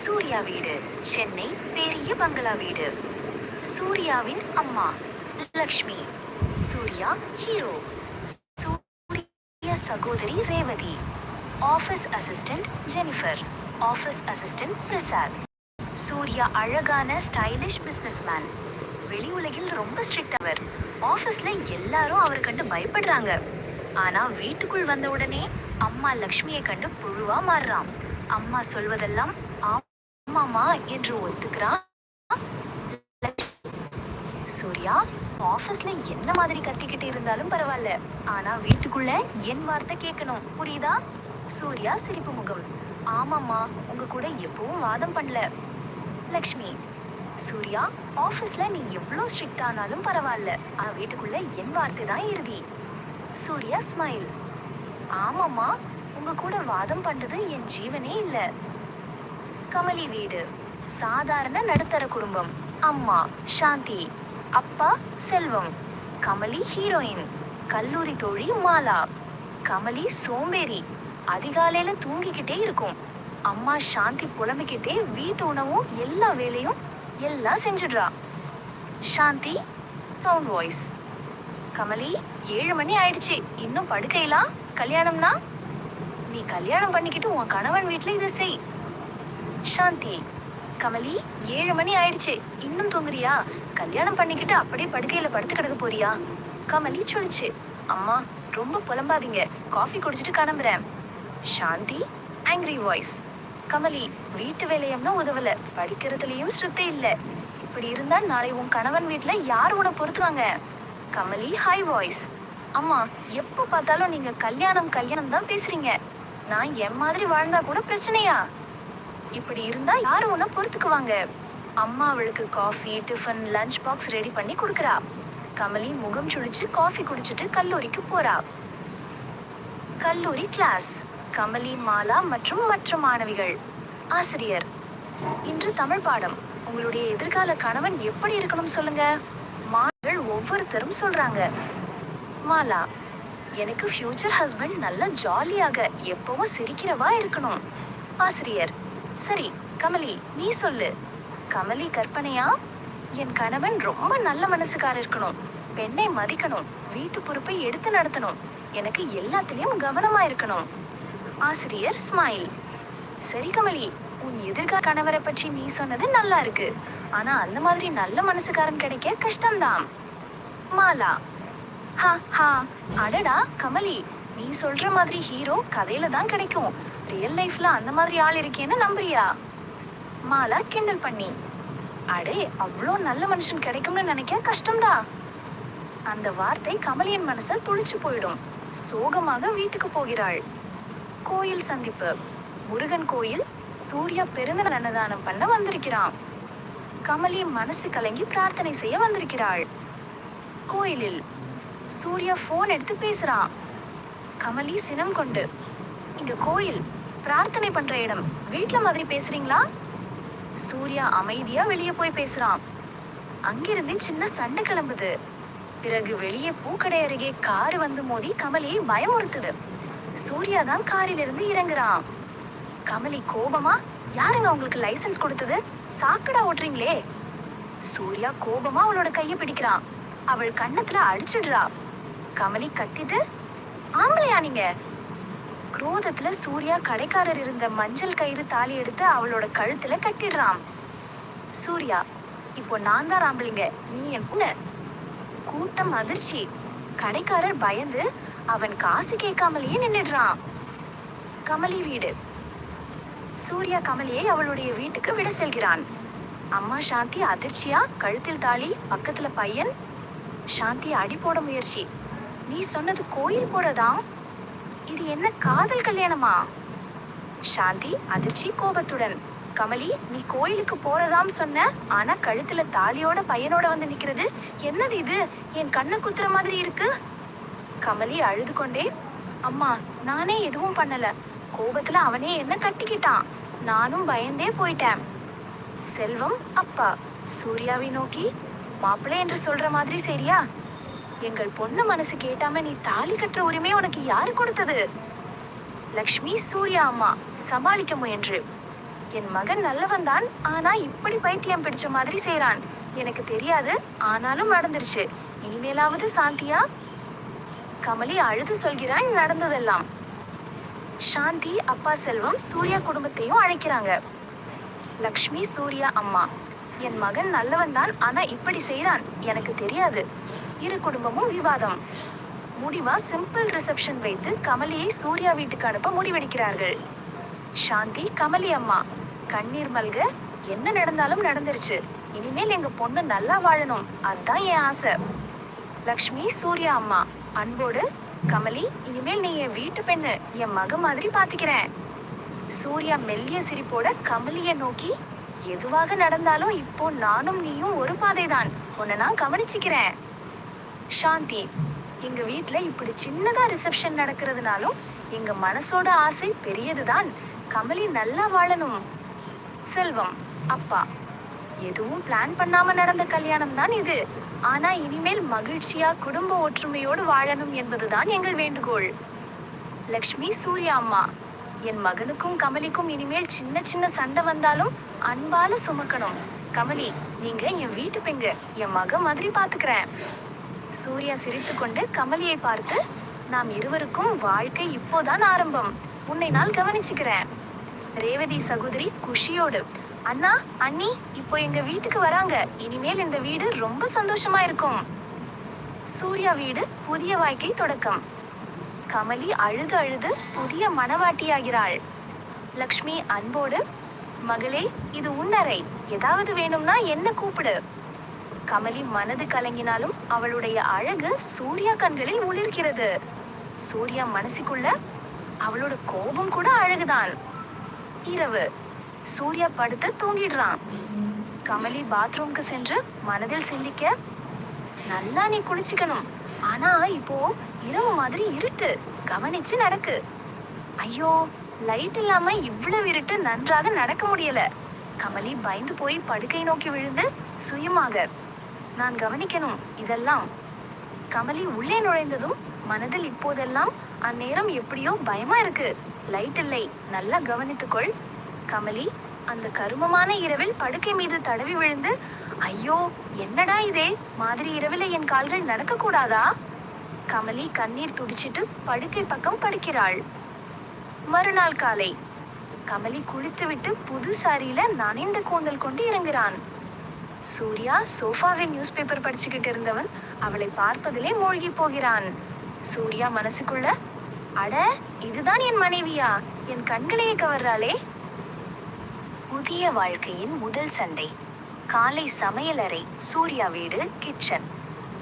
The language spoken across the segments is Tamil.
சூர்யா வீடு. சென்னை பெரிய பங்களா வீடு. சூர்யாவின் அம்மா லக்ஷ்மி. சூர்யா ஹீரோ. சூர்யா சகோதரி Revathi. Office assistant Jennifer. Office assistant Prasad. Suriya அழகான ஸ்டைலிஷ் பிஸ்னஸ்மேன் வெளி உலகில் ரொம்ப ஸ்ட்ரிக்ட் அவர். ஆஃபீஸில் எல்லாரும் அவர் கண்டு பயப்படுறாங்க. ஆனால் வீட்டுக்குள் வந்த உடனே அம்மா லக்ஷ்மியை கண்டு புழுவா மாறுறான். அம்மா சொல்வதெல்லாம் ஆமாமா என்று ஒத்துக்கிறான் சூர்யா ஆபீஸ்ல என்ன மாதிரி கத்திக்கிட்டு இருந்தாலும் பரவாயில்ல. ஆனா வீட்டுக்குள்ள என் வார்த்தை கேட்கணும். புரியுதா? சூர்யா சிரிப்பு முகம். ஆமாம்மா உங்க கூட எப்பவும் வாதம் பண்ணல. லக்ஷ்மி சூர்யா ஆபீஸ்ல நீ எவ்வளோ ஸ்ட்ரிக்ட் ஆனாலும் பரவாயில்ல. ஆனா வீட்டுக்குள்ள என் வார்த்தை தான் இறுதி. சூர்யா ஸ்மைல் ஆமாம்மா உங்க கூட வாதம் பண்ணுறது என் ஜீவனே இல்லை. கமலி வீடு. சாதாரண நடுத்தர குடும்பம். அம்மா சாந்தி. அப்பா செல்வம். கமலி ஹீரோயின் கல்லூரி தோழி மாலா. கமலி சோம்பேறி. அதிகாலையில தூங்கிக்கிட்டே இருக்கும். அம்மா சாந்தி புலம்பிக்கிட்டே வீட்டு உணவும் எல்லா வேலையும் எல்லாம் செஞ்சிடுறா. சாந்தி சவுண்ட் வாய்ஸ் கமலி ஏழு மணி ஆயிடுச்சு. இன்னும் படுக்கையிலாம் கல்யாணம்னா? நீ கல்யாணம் பண்ணிக்கிட்டு உன் கணவன் வீட்டில் இதை செய். சாந்தி. கமலி ஏழு மணி ஆயிடுச்சு. இன்னும் தூங்குறியா? கல்யாணம் பண்ணிக்கிட்டு அப்படியே படுக்கையில படுத்து கிடக்க போறியா? கமலி சொல்லுச்சு. அம்மா ரொம்ப புலம்பாதீங்க. காஃபி குடிச்சிட்டு கிளம்புறேன். சாந்தி ஆங்கிரி வாய்ஸ் கமலி வீட்டு வேலையம்னா உதவல. படிக்கிறதுலயும் ஸ்ருத்தி இல்ல. இப்படி இருந்தா நாளை உன் கணவன் வீட்டுல யார் உன்னை பொறுத்துவாங்க கமலி ஹாய் வாய்ஸ் அம்மா எப்போ பார்த்தாலும் நீங்க கல்யாணம் கல்யாணம் தான் பேசுறீங்க. நான் என் மாதிரி வாழ்ந்தா கூட பிரச்சனையா? இப்படி இருந்தா யாரும் உன்னை பொறுத்துக்குவாங்க. அம்மா அவளுக்கு coffee tiffin lunch box ready பண்ணி கொடுக்குறா. கமலி முகம் சுழிச்சு காஃபி குடிச்சிட்டு கல்லூரிக்கு போறா. கல்லூரி கிளாஸ் கமலி மாலா மற்றும் மற்ற மாணவிகள். ஆசிரியர். இன்று தமிழ் பாடம். உங்களுடைய எதிர்கால கணவன் எப்படி இருக்கணும் சொல்லுங்க? மாணவர்கள் ஒவ்வொருத்தரும் சொல்றாங்க. மாலா எனக்கு ஃபியூச்சர் ஹஸ்பண்ட் நல்ல ஜாலியாக எப்பவும் சிரிக்கிறவா இருக்கணும். ஆசிரியர். சரி கமலி நீ சொல்லு. கமலி கற்பனையா? என் கணவன் ரொம்ப நல்ல மனசுக்கார இருக்கணும். பெண்ணை மதிக்கணும். வீட்டு பொறுப்பை எடுத்து நடத்தணும். எனக்கு எல்லாத்துலயும் கவனமா இருக்கணும். ஆசிரியர் ஸ்மைல் சரி கமலி உன் எதிர்கால கணவரை பற்றி நீ சொன்னது நல்லா இருக்கு. ஆனா அந்த மாதிரி நல்ல மனசுக்காரன் கிடைக்க கஷ்டம்தான். மாலா. ஹா ஹா. அடடா கமலி. நீ சொல்ற மாதிரி ஹீரோ கதையில தான் கிடைக்கும். ரியல் லைஃப்ல அந்த மாதிரி ஆள் இருக்கேன்னு நம்புறியா? மாலா கிண்டல் பண்ணி. அடே அவ்வளோ நல்ல மனுஷன் கிடைக்கும்னு நினைக்க கஷ்டம்டா. அந்த வார்த்தை கமலியின் மனசை துளிச்சு போயிடும். சோகமாக வீட்டுக்கு போகிறாள். கோயில் சந்திப்பு. முருகன் கோயில் சூர்யா பெருந்த அன்னதானம் பண்ண வந்திருக்கிறான். கமலி மனசு கலங்கி பிரார்த்தனை செய்ய வந்திருக்கிறாள். கோயிலில் சூர்யா ஃபோன் எடுத்து பேசுறான். கமலி சினம் கொண்டு. இங்க கோயில் பிரார்த்தனை பண்ற இடம். வீட்ல மாதிரி பேசுறீங்களா? சூர்யா அமைதியா வெளியே போய் பேசுறான். அங்கிருந்து சின்ன சண்டை கிளம்புது. பிறகு வெளியே பூக்கடை அருகே கார் வந்து மோதி கமலியை பயமுறுத்துது. சூர்யா தான் காரிலிருந்து இறங்குறான். கமலி கோபமா யாருங்க உங்களுக்கு லைசன்ஸ் கொடுத்தது? சாக்கடா ஓட்டுறீங்களே. சூர்யா கோபமா அவளோட கையை பிடிக்கிறான். அவள் கண்ணத்துல அடிச்சிடுறா. கமலி கத்திட்டு ஆம்பளையா நீங்க? குரோதத்துல சூர்யா கடைக்காரர் இருந்த மஞ்சள் கயிறு தாலி எடுத்து அவளோட கழுத்துல கட்டிடுறான். சூர்யா இப்போ நான் தான் ஆம்பளைங்க. நீ என் பொண்ணு. கூட்டம் அதிர்ச்சி. கடைக்காரர் பயந்து அவன் காசு கேட்காமலேயே நின்னுடுறான். கமலி வீடு. சூர்யா கமலியை அவளுடைய வீட்டுக்கு விட செல்கிறான். அம்மா சாந்தி அதிர்ச்சியா? கழுத்தில் தாலி பக்கத்துல பையன். சாந்தி அடி போட முயற்சி. நீ சொன்னது கோயில் போறதா? இது என்ன காதல் கல்யாணமா? சாந்தி அதிர்ச்சி கோபத்துடன் கமலி நீ கோயிலுக்கு போறதாம் சொன்ன ஆனா கழுத்துல தாலியோட பையனோட வந்து நிக்கிறது என்னது இது? என் கண்ணு குத்துற மாதிரி இருக்கு. கமலி அழுது கொண்டே அம்மா நானே எதுவும் பண்ணல. கோபத்துல அவனே என்ன கட்டிக்கிட்டான்? நானும் பயந்தே போயிட்டேன். செல்வம் அப்பா சூர்யாவை நோக்கி மாப்பிள்ளை என்று சொல்ற மாதிரி சரியா? எங்கள் பொண்ணு மனசு கேட்டாம நீ தாலி கட்டுற உரிமை உனக்கு யாரு கொடுத்தது? லக்ஷ்மி சூர்யா அம்மா சமாளிக்க முயன்று. என் மகன் நல்லவன் தான் ஆனா இப்படி பைத்தியம் பிடிச்ச மாதிரி செய்யறான் எனக்கு தெரியாது ஆனாலும் நடந்துருச்சு. இனிமேலாவது சாந்தியா? கமலி அழுது சொல்கிறான் நடந்ததெல்லாம். சாந்தி அப்பா செல்வம் சூர்யா குடும்பத்தையும் அழைக்கிறாங்க. லக்ஷ்மி சூர்யா அம்மா என் மகன் நல்லவன் தான் ஆனா இப்படி செய்யறான் எனக்கு தெரியாது. இரு குடும்பமும் விவாதம். முடிவா சிம்பிள் ரிசப்ஷன் வைத்து கமலியை சூர்யா வீட்டுக்கு அனுப்ப முடிவெடுக்கிறார்கள். சாந்தி கமலி அம்மா கண்ணீர் மல்க என்ன நடந்தாலும் நடந்துருச்சு. இனிமேல் எங்க பொண்ணு நல்லா வாழணும். அதான் என் ஆசை. லக்ஷ்மி சூர்யா அம்மா அன்போடு கமலி இனிமேல் நீ என் வீட்டு பெண்ணு என் மக மாதிரி பாத்துக்கிறேன். சூர்யா மெல்லிய சிரிப்போட கமலியை நோக்கி எதுவாக நடந்தாலும் இப்போ நானும் நீயும் ஒரு பாதைதான். உன்னை நான் கவனிச்சுக்கிறேன். சாந்தி எங்க வீட்ல இப்படி சின்னதா ரிசப்ஷன் நடக்கிறதுனாலும் எங்க மனசோட ஆசை பெரியதுதான். கமலி நல்லா வாழணும். செல்வம் அப்பா. எதுவும் பிளான் பண்ணாம நடந்த கல்யாணம் தான் இது. ஆனா இனிமேல் மகிழ்ச்சியா குடும்ப ஒற்றுமையோடு வாழணும் என்பதுதான் எங்கள் வேண்டுகோள். லக்ஷ்மி சூர்யா அம்மா. என் மகனுக்கும் கமலிக்கும் இனிமேல் சின்ன சின்ன சண்டை வந்தாலும் அன்பால சுமக்கணும். கமலி நீங்க என் வீட்டு பெங்க என் மக மாதிரி பாத்துக்கிறேன். சூர்யா சிரித்துக்கொண்டு கமலியை பார்த்து நாம் இருவருக்கும் வாழ்க்கை இப்போதான் ஆரம்பம். உன்னை நான் கவனிச்சுக்கிறேன். ரேவதி சகோதரி குஷியோடு அண்ணா அண்ணி இப்போ எங்க வீட்டுக்கு வராங்க. இனிமேல் இந்த வீடு ரொம்ப சந்தோஷமா இருக்கும். சூர்யா வீடு புதிய வாழ்க்கை தொடக்கம். கமலி அழுது அழுது புதிய மனவாட்டியாகிறாள். லக்ஷ்மி அன்போடு மகளே இது உன்னறை ஏதாவது வேணும்னா என்ன கூப்பிடு. கமலி மனது கலங்கினாலும் அவளுடைய அழகு சூர்யா கண்களில் ஒளிர்கிறது. சூர்யா மனசுக்குள்ள அவளோட கோபம் கூட அழகுதான். இரவு. சூர்யா படுத்து தூங்கிடுறான். கமலி பாத்ரூம்க்கு சென்று மனதில் சிந்திக்க நல்லா நீ குளிச்சுக்கணும். ஆனா இப்போ இரவு மாதிரி இருட்டு. கவனிச்சு நடக்கு. ஐயோ லைட் இல்லாம இவ்வளவு இருட்டு நன்றாக நடக்க முடியல. கமலி பயந்து போய் படுக்கை நோக்கி விழுந்து சுயமாக நான் கவனிக்கணும் இதெல்லாம். கமலி உள்ளே நுழைந்ததும் மனதில் இப்போதெல்லாம் அந்நேரம் எப்படியோ பயமா இருக்கு. லைட் இல்லை நல்லா கவனித்துக்கொள். கமலி அந்த கருமமான இரவில் படுக்கை மீது தடவி விழுந்து ஐயோ என்னடா இதே? மாதிரி இரவில என் கால்கள் நடக்க கூடாதா கமலி கண்ணீர் துடிச்சிட்டு படுக்கை பக்கம் படுக்கிறாள். மறுநாள் காலை கமலி குளித்துவிட்டு புது சாரியில நனைந்த கூந்தல் கொண்டு இறங்குறான். சூர்யா சோஃபாவில் நியூஸ் பேப்பர் படிச்சுக்கிட்டு இருந்தவன் அவளை பார்ப்பதிலே மூழ்கி போகிறான். சூர்யா மனசுக்குள்ள அட இதுதான் என் மனைவியா? என் கண்களையே கவர்றாளே? புதிய வாழ்க்கையின் முதல் சண்டை. காலை சமையலறை சூர்யா வீடு கிச்சன்.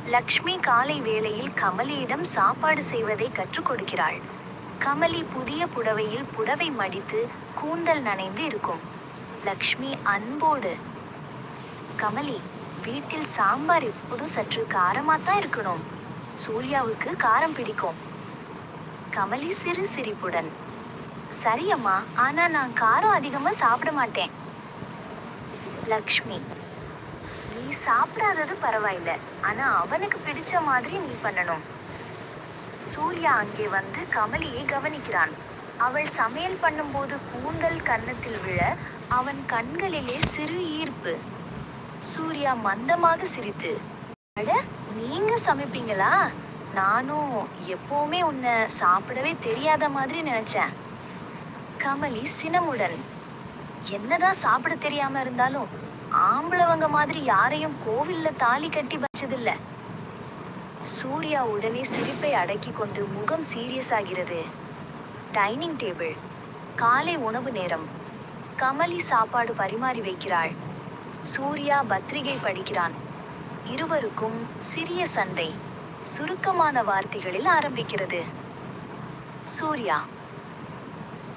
லக்ஷ்மி காலை வேளையில் கமலியிடம் சாப்பாடு செய்வதை கற்றுக் கொடுக்கிறாள். கமலி புதிய புடவையில் புடவை மடித்து கூந்தல் நனைந்து இருக்கும். லக்ஷ்மி அன்போடு கமலி வீட்டில் சாம்பார் எப்போதும் சற்று காரமாத்தான் இருக்கணும். சூர்யாவுக்கு காரம் பிடிக்கும் கமலி சிறு சிரிப்புடன் சரி அம்மா ஆனா நான் காரம் அதிகமா சாப்பிட மாட்டேன். லக்ஷ்மி நீ சாப்பிடாதது பரவாயில்ல ஆனா அவனுக்கு பிடிச்ச மாதிரி நீ பண்ணணும். சூர்யா அங்கே வந்து கமலியை கவனிக்கிறான். அவள் சமையல் பண்ணும்போது கூந்தல் கன்னத்தில் விழ அவன் கண்களிலே சிறு ஈர்ப்பு. சூர்யா மந்தமாக சிரித்து அட நீங்க சமைப்பீங்களா? நானும் எப்பவுமே உன்னை சாப்பிடவே தெரியாத மாதிரி நினைச்சேன். கமலி சினமுடன். என்னதான் சாப்பிட தெரியாம இருந்தாலும் ஆம்பளவங்க மாதிரி யாரையும் கோவில்ல தாலி கட்டி வச்சதில்ல. சூர்யா உடனே சிரிப்பை அடக்கி கொண்டு முகம் சீரியஸ் ஆகிறது. டைனிங் டேபிள் காலை உணவு நேரம். கமலி சாப்பாடு பரிமாறி வைக்கிறாள். சூர்யா பத்திரிகை படிக்கிறான். இருவருக்கும் சிறிய சண்டை. சுருக்கமான வார்த்தைகளில் ஆரம்பிக்கிறது. சூர்யா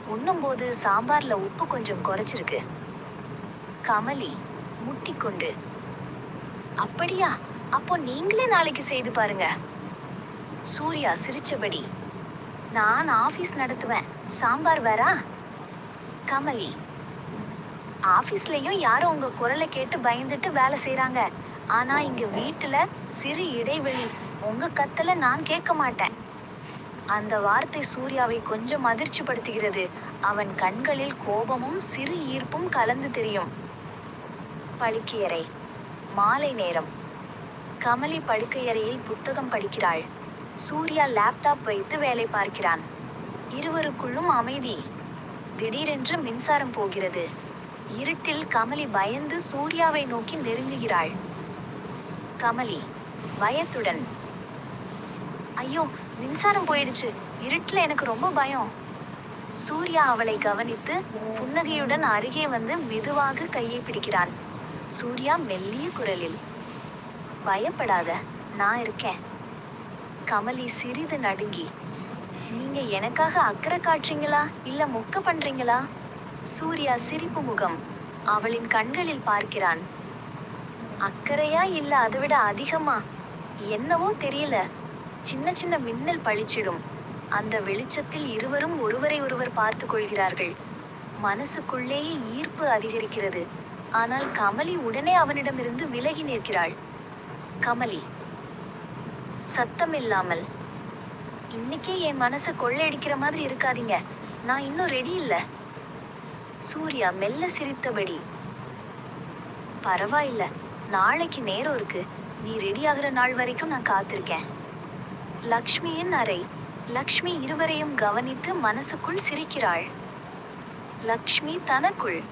உண்ணும்போது சாம்பார்ல உப்பு கொஞ்சம் குறைச்சிருக்கு. கமலி முட்டிக்கொண்டு அப்படியா? அப்போ நீங்களே நாளைக்கு செய்து பாருங்க. சூர்யா சிரிச்சபடி நான் ஆபீஸ் நடத்துவேன். சாம்பார் வரா? கமலி ஆபீஸ்லயும் யாரும் உங்க குரலை கேட்டு பயந்துட்டு வேலை செய்கிறாங்க ஆனா இங்க வீட்டுல சிறு இடைவெளி. உங்க கத்தல நான் கேட்க மாட்டேன். அந்த வார்த்தை சூர்யாவை கொஞ்சம் அதிர்ச்சிப்படுத்துகிறது. அவன் கண்களில் கோபமும் சிறு ஈர்ப்பும் கலந்து தெரியும். படுக்கையறை. மாலை நேரம். கமலி படுக்கையறையில் புத்தகம் படிக்கிறாள். சூர்யா லேப்டாப் வைத்து வேலை பார்க்கிறான். இருவருக்குள்ளும் அமைதி. திடீரென்று மின்சாரம் போகிறது. இருட்டில் கமலி பயந்து சூர்யாவை நோக்கி நெருங்குகிறாள். கமலி பயத்துடன். ஐயோ மின்சாரம் போயிடுச்சு. இருட்டில் எனக்கு ரொம்ப பயம். சூர்யா அவளை கவனித்து புன்னகையுடன் அருகே வந்து மெதுவாக கையை பிடிக்கிறான் சூர்யா மெல்லிய குரலில் பயப்படாத நான் இருக்கேன். கமலி சிறிது நடுங்கி நீங்க எனக்காக அக்கறை காட்டுறீங்களா? இல்ல முக்க பண்றீங்களா? சூர்யா சிரிப்பு முகம் அவளின் கண்களில் பார்க்கிறான். அக்கறையா இல்ல அதை விட அதிகமா? என்னவோ தெரியல. சின்ன சின்ன மின்னல் பளிச்சிடும். அந்த வெளிச்சத்தில் இருவரும் ஒருவரை ஒருவர் பார்த்து கொள்கிறார்கள். மனசுக்குள்ளேயே ஈர்ப்பு அதிகரிக்கிறது. ஆனால் கமலி உடனே அவனிடமிருந்து விலகி நிற்கிறாள். கமலி சத்தமில்லாமல் இன்னைக்கே என் மனசை கொள்ளையடிக்கிற மாதிரி இருக்காதீங்க. நான் இன்னும் ரெடி இல்லை. சூர்யா மெல்ல சிரித்தபடி பரவாயில்ல. நாளைக்கு நேரம் இருக்கு. நீ ரெடி ஆகுற நாள் வரைக்கும் நான் காத்திருக்கேன். லக்ஷ்மியின் அறை. லக்ஷ்மி இருவரையும் கவனித்து மனசுக்குள் சிரிக்கிறாள். லக்ஷ்மி தனக்குள்.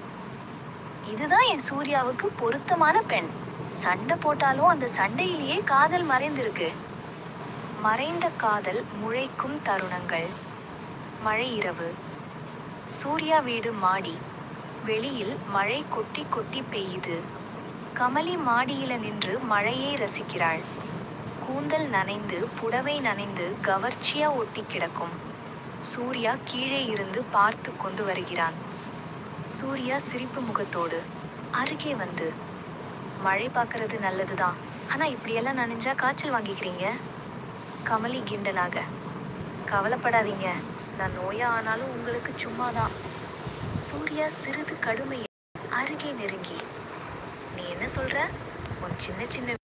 இதுதான் என் சூர்யாவுக்கு பொருத்தமான பெண். சண்டை போட்டாலும் அந்த சண்டையிலேயே காதல் மறைந்திருக்கு. மறைந்த காதல் முளைக்கும் தருணங்கள். மழை இரவு. சூர்யா வீடு மாடி. வெளியில் மழை கொட்டி கொட்டி பெய்யுது. கமலி மாடியில நின்று மழையை ரசிக்கிறாள். கூந்தல் நனைந்து புடவை நனைந்து கவர்ச்சியா ஒட்டி கிடக்கும். சூர்யா கீழே இருந்து பார்த்து கொண்டு வருகிறான். சூர்யா சிரிப்பு முகத்தோடு அருகே வந்து. மழை பார்க்கறது நல்லதுதான். ஆனா இப்படியெல்லாம் நனைஞ்சா காய்ச்சல் வாங்கிக்கிறீங்க? கமலி கிண்டனாக கவலைப்படாதீங்க. நான் நோயா ஆனாலும் உங்களுக்கு சும்மாதான். சூர்யா சிறிது கடுமையை அருகே நெருங்கி. நீ என்ன சொல்ற? உன் சின்ன சின்ன